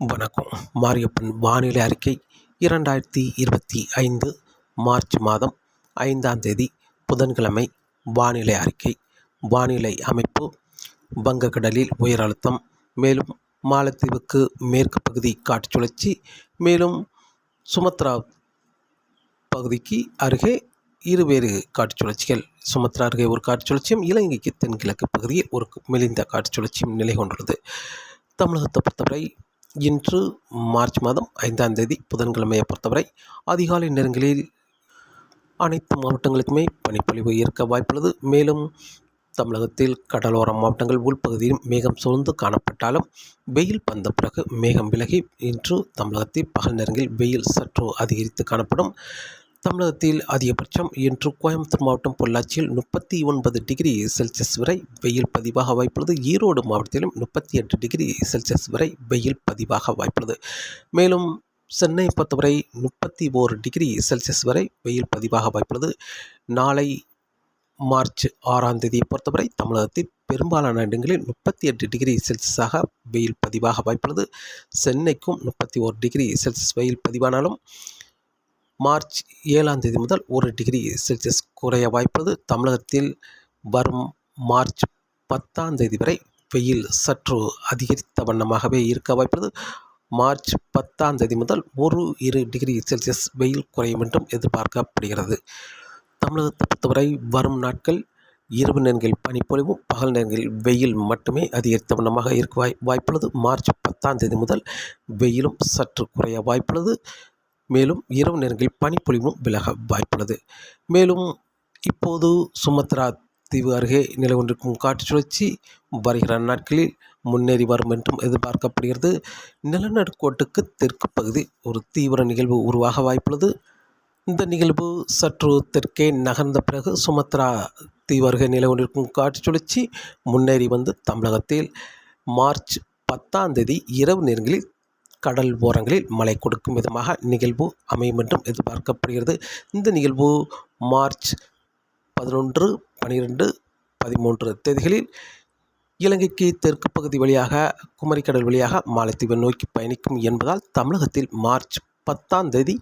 வணக்கம். மாரியப்பன் வானிலை அறிக்கை இரண்டாயிரத்தி இருபத்தி ஐந்து மார்ச் மாதம் ஐந்தாம் தேதி புதன்கிழமை வானிலை அறிக்கை. வானிலை அமைப்பு வங்கக்கடலில் உயர் அழுத்தம் மேலும் மாலத்தீவுக்கு மேற்கு பகுதி காற்று சுழற்சி மேலும் சுமத்ரா பகுதிக்கு அருகே இருவேறு காற்று சுழற்சிகள். சுமத்ரா அருகே ஒரு காற்று சுழற்சியும் இலங்கைக்கு தென்கிழக்கு பகுதியில் ஒரு மெலிந்த காற்று சுழற்சியும் நிலை கொண்டுள்ளது. தமிழகத்தை பொறுத்தவரை இன்று மார்ச் மாதம் ஐந்தாம் தேதி புதன்கிழமையை பொறுத்தவரை அதிகாலை நேரங்களில் அனைத்து மாவட்டங்களுக்குமே பனிப்பொழிவு இருக்க வாய்ப்புள்ளது. மேலும் தமிழகத்தில் கடலோர மாவட்டங்கள் உள்பகுதியில் மேகம் சூழ்ந்து காணப்பட்டாலும் வெயில் வந்த பிறகு மேகம் விலகி இன்று தமிழகத்தில் பகல் நேரங்களில் வெயில் சற்று அதிகரித்து காணப்படும். தமிழகத்தில் அதிகபட்சம் இன்று கோயம்புத்தூர் மாவட்டம் பொள்ளாச்சியில் முப்பத்தி ஒன்பது டிகிரி செல்சியஸ் வரை வெயில் பதிவாக வாய்ப்புள்ளது. ஈரோடு மாவட்டத்திலும் முப்பத்தி எட்டு டிகிரி செல்சியஸ் வரை வெயில் பதிவாக வாய்ப்புள்ளது. மேலும் சென்னை பொறுத்தவரை முப்பத்தி ஓரு டிகிரி செல்சியஸ் வரை வெயில் பதிவாக வாய்ப்புள்ளது. நாளை மார்ச் ஆறாம் தேதியை பொறுத்தவரை தமிழகத்தில் பெரும்பாலான இடங்களில் முப்பத்தி எட்டு டிகிரி செல்சியஸாக வெயில் பதிவாக வாய்ப்புள்ளது. சென்னைக்கும் முப்பத்தி ஓரு டிகிரி செல்சியஸ் வெயில் பதிவானாலும் மார்ச் ஏழாம் தேதி முதல் ஒரு டிகிரி செல்சியஸ் குறைய வாய்ப்பது தமிழகத்தில் வரும் மார்ச் பத்தாம் தேதி வரை வெயில் சற்று அதிகரித்த வண்ணமாகவே இருக்க வாய்ப்பது. மார்ச் பத்தாம் தேதி முதல் ஒரு இரு டிகிரி செல்சியஸ் வெயில் குறையும் என்றும் எதிர்பார்க்கப்படுகிறது. தமிழகத்தை பொறுத்தவரை வரும் நாட்கள் இரவு நேரங்களில் பனிப்பொழிவும் பகல் நேரங்களில் வெயில் மட்டுமே அதிகரித்த வண்ணமாக இருக்க வாய் வாய்ப்புள்ளது. மார்ச் பத்தாம் தேதி முதல் வெயிலும் சற்று குறைய வாய்ப்புள்ளது. மேலும் இரவு நேரங்களில் பனிப்பொழிவும் விலக வாய்ப்புள்ளது. மேலும் இப்போது சுமத்ரா தீவு அருகே நிலை கொண்டிருக்கும் காற்று சுழற்சி வருகிற நாட்களில் முன்னேறி வரும் என்றும் எதிர்பார்க்கப்படுகிறது. நிலநடுக்கோட்டுக்கு தெற்கு பகுதி ஒரு தீவிர நிகழ்வு உருவாக வாய்ப்புள்ளது. இந்த நிகழ்வு சற்று தெற்கே நகர்ந்த பிறகு சுமத்ரா தீவு நிலை கொண்டிருக்கும் காற்று சுழற்சி முன்னேறி வந்து தமிழகத்தில் மார்ச் பத்தாம் தேதி இரவு நேரங்களில் கடல் ஓரங்களில் மழை கொடுக்கும் விதமாக நிகழ்வு அமையும் என்றும் எதிர்பார்க்கப்படுகிறது. இந்த நிகழ்வு மார்ச் பதினொன்று பனிரெண்டு பதிமூன்று தேதிகளில் இலங்கைக்கு தெற்கு பகுதி வழியாக குமரிக்கடல் வழியாக மாலத்தீவை நோக்கி பயணிக்கும் என்பதால் தமிழகத்தில் மார்ச் பத்தாம் தேதி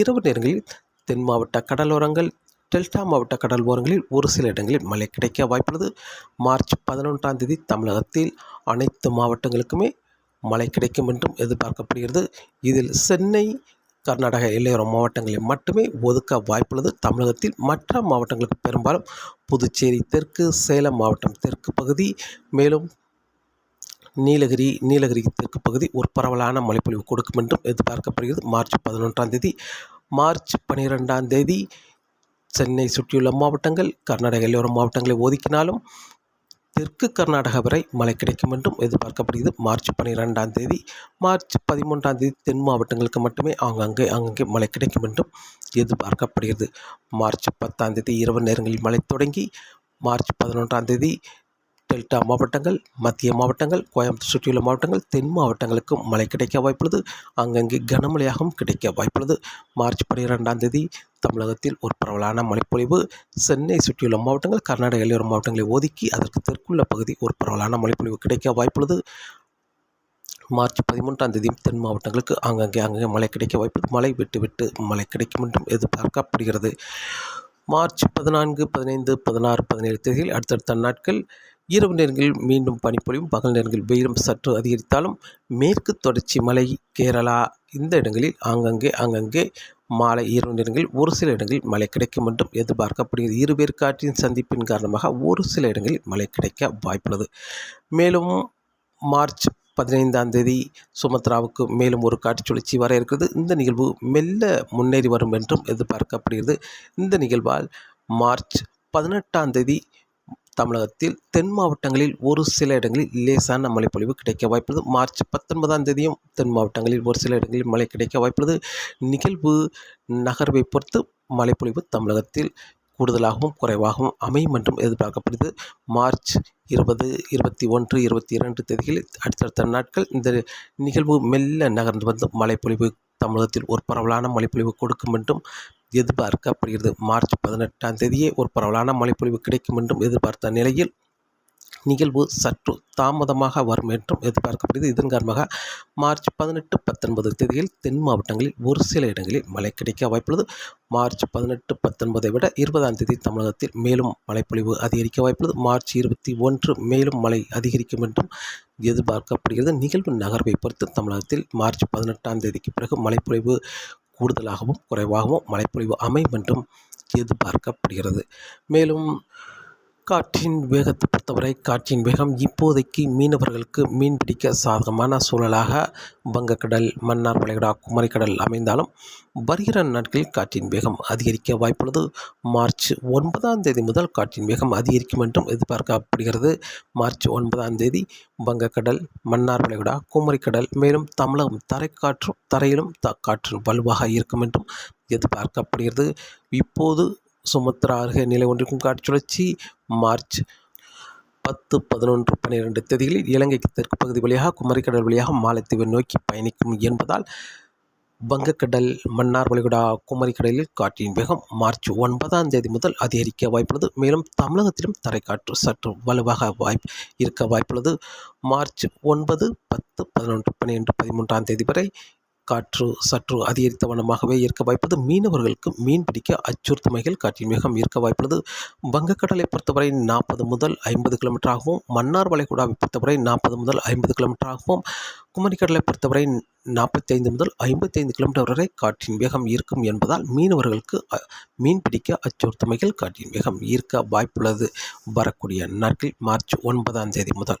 இரவு நேரங்களில் தென் மாவட்ட கடலோரங்கள் டெல்டா மாவட்ட கடல் ஓரங்களில் ஒரு சில இடங்களில் மழை கிடைக்க வாய்ப்புள்ளது. மார்ச் பதினொன்றாம் தேதி தமிழகத்தில் அனைத்து மாவட்டங்களுக்குமே மழை கிடைக்கும் என்றும் எதிர்பார்க்கப்படுகிறது. இதில் சென்னை கர்நாடக எல்லையோர மாவட்டங்களில் மட்டுமே ஒதுக்க வாய்ப்புள்ளது. தமிழகத்தில் மற்ற மாவட்டங்களுக்கு பெரும்பாலும் புதுச்சேரி தெற்கு சேலம் மாவட்டம் தெற்கு பகுதி மேலும் நீலகிரி நீலகிரி தெற்கு பகுதி ஒரு பரவலான மழைப்பொழிவு கொடுக்கும் என்றும் எதிர்பார்க்கப்படுகிறது. மார்ச் பதினொன்றாம் தேதி மார்ச் பன்னிரெண்டாம் தேதி சென்னை சுற்றியுள்ள மாவட்டங்கள் கர்நாடக எல்லையோர மாவட்டங்களை ஒதுக்கினாலும் தெற்கு கர்நாடகா வரை மழை கிடைக்கும் என்றும் எதிர்பார்க்கப்படுகிறது. மார்ச் பன்னிரெண்டாம் தேதி மார்ச் பதிமூன்றாம் தேதி தென் மாவட்டங்களுக்கு மட்டுமே ஆங்காங்கே அங்கங்கே மழை கிடைக்கும் என்றும் எதிர்பார்க்கப்படுகிறது. மார்ச் பத்தாம் தேதி இரவு நேரங்களில் மழை தொடங்கி மார்ச் பதினொன்றாம் தேதி டெல்டா மாவட்டங்கள் மத்திய மாவட்டங்கள் கோயம்புத்தூர் சுற்றியுள்ள மாவட்டங்கள் தென் மாவட்டங்களுக்கும் மழை கிடைக்க வாய்ப்புள்ளது. அங்கங்கே கனமழையாகவும் கிடைக்க வாய்ப்புள்ளது. மார்ச் பன்னிரெண்டாம் தேதி தமிழகத்தில் ஒரு பரவலான மழைப்பொழிவு. சென்னை சுற்றியுள்ள மாவட்டங்கள் கர்நாடக எல்லையோர மாவட்டங்களை ஒதுக்கி அதற்கு தெற்குள்ள பகுதி ஒரு பரவலான மழைப்பொழிவு கிடைக்க வாய்ப்புள்ளது. மார்ச் பதிமூன்றாம் தேதியும் தென் மாவட்டங்களுக்கு அங்கங்கே அங்கங்கே மழை கிடைக்க வாய்ப்பு மழை விட்டு விட்டு மழை கிடைக்கும் என்றும் எதிர்பார்க்கப்படுகிறது. மார்ச் பதினான்கு பதினைந்து பதினாறு பதினேழு தேதியில் அடுத்தடுத்த நாட்கள் இரவு நேரங்களில் மீண்டும் பனிப்பொழிவும் பகல் நேரங்களில் வெயிலும் சற்று அதிகரித்தாலும் மேற்கு தொடர்ச்சி மலை கேரளா இந்த இடங்களில் ஆங்கங்கே ஆங்கங்கே மாலை இரவு நேரங்களில் ஒரு சில இடங்களில் மழை கிடைக்கும் என்றும் எதிர்பார்க்கப்படுகிறது. இருவேறு காற்றின் சந்திப்பின் காரணமாக ஒரு சில இடங்களில் மழை கிடைக்க வாய்ப்புள்ளது. மேலும் மார்ச் பதினைந்தாம் தேதி சுமத்ராவுக்கு மேலும் ஒரு காட்சி சுழற்சி வர இருக்கிறது. இந்த நிகழ்வு மெல்ல முன்னேறி வரும் என்றும் எதிர்பார்க்கப்படுகிறது. இந்த நிகழ்வால் மார்ச் பதினெட்டாம் தேதி தமிழகத்தில் தென் மாவட்டங்களில் ஒரு சில இடங்களில் லேசான மழைப்பொழிவு கிடைக்க வாய்ப்புள்ளது. மார்ச் பத்தொன்பதாம் தேதியும் தென் மாவட்டங்களில் ஒரு சில இடங்களில் மழை கிடைக்க வாய்ப்புள்ளது. நிகழ்வு நகர்வை பொறுத்து மழைப்பொழிவு தமிழகத்தில் கூடுதலாகவும் குறைவாகவும் அமையும் என்றும் எதிர்பார்க்கப்படுது. மார்ச் இருபது இருபத்தி ஒன்று இருபத்தி இரண்டு தேதிகளில் அடுத்தடுத்த நாட்கள் இந்த நிகழ்வு மெல்ல நகர்ந்து வந்து மழைப்பொழிவு தமிழகத்தில் ஒரு பரவலான மழைப்பொழிவு கொடுக்கும் என்றும் எதிர்பார்க்கப்படுகிறது மார்ச் பதினெட்டாம் தேதியே ஒரு பரவலான மழைப்பொழிவு கிடைக்கும் என்றும் எதிர்பார்த்த நிலையில் நிகழ்வு சற்று தாமதமாக வரும் என்றும் எதிர்பார்க்கப்படுகிறது. இதன் காரணமாக மார்ச் பதினெட்டு பத்தொன்பது தேதியில் தென் மாவட்டங்களில் ஒரு சில இடங்களில் மழை கிடைக்க வாய்ப்புள்ளது. மார்ச் பதினெட்டு பத்தொன்பதை விட இருபதாம் தேதி தமிழகத்தில் மேலும் மழைப்பொழிவு அதிகரிக்க வாய்ப்புள்ளது. மார்ச் இருபத்தி ஒன்று மேலும் மழை அதிகரிக்கும் என்றும் எதிர்பார்க்கப்படுகிறது. நிகழ்வு நகர்வை பொறுத்து தமிழகத்தில் மார்ச் பதினெட்டாம் தேதிக்கு பிறகு மழைப்பொழிவு கூடுதலாகவும் குறைவாகவும் மழைப்பொழிவு அமையும் என்றும் எதிர்பார்க்கப்படுகிறது மேலும் காற்றின் வேகத்தை பொறுத்தவரை காற்றின் வேகம் இப்போதைக்கு மீனவர்களுக்கு மீன்பிடிக்க சாதகமான சூழலாக வங்கக்கடல் மன்னார் வளைகுடா குமரிக்கடல் அமைந்தாலும் வருகிற நாட்களில் காற்றின் வேகம் அதிகரிக்க வாய்ப்புள்ளது. மார்ச் ஒன்பதாம் தேதி முதல் காற்றின் வேகம் அதிகரிக்கும் என்றும் எதிர்பார்க்கப்படுகிறது. மார்ச் ஒன்பதாம் தேதி வங்கக்கடல் மன்னார் வளைகுடா குமரிக்கடல் மேலும் தமிழகம் தரைக்காற்றும் தரையிலும் த காற்று வலுவாக இருக்கும் என்றும் எதிர்பார்க்கப்படுகிறது. இப்போது சுமத்ரா அருகே நிலை ஒன்றிற்கும் காற்று சுழற்சி மார்ச் பத்து பதினொன்று பன்னிரெண்டு தேதிகளில் இலங்கைக்கு தெற்கு பகுதி வழியாக குமரிக்கடல் வழியாக மாலத்தீவை நோக்கி பயணிக்கும் என்பதால் வங்கக்கடல் மன்னார் வளைகுடா குமரிக்கடலில் காற்றின் வேகம் மார்ச் ஒன்பதாம் தேதி முதல் அதிகரிக்க வாய்ப்புள்ளது. மேலும் தமிழகத்திலும் தரைக்காற்று சற்று வலுவாக வாய்ப்பு இருக்க வாய்ப்புள்ளது. மார்ச் ஒன்பது பத்து பதினொன்று பன்னிரெண்டு பதிமூன்றாம் தேதி வரை காற்று சற்று அதிகரித்த வண்ணமாகவே இருக்க வாய்ப்பது. மீனவர்களுக்கு மீன் பிடிக்க அச்சுறுத்தமைகள் காற்றின் வேகம் இருக்க வாய்ப்புள்ளது. வங்கக்கடலை பொறுத்தவரை நாற்பது முதல் ஐம்பது கிலோமீட்டர் ஆகவும் மன்னார் வளைகுடாவை பொறுத்தவரை நாற்பது முதல் ஐம்பது கிலோமீட்டராகவும் குமரிக்கடலை பொறுத்தவரை நாற்பத்தைந்து முதல் ஐம்பத்தைந்து கிலோமீட்டர் வரை காற்றின் வேகம் இருக்கும் என்பதால் மீனவர்களுக்கு மீன் பிடிக்க அச்சுறுத்தமைகள் காற்றின் வேகம் ஈர்க்க வாய்ப்புள்ளது. வரக்கூடிய நாட்கள் மார்ச் ஒன்பதாம் தேதி முதல்.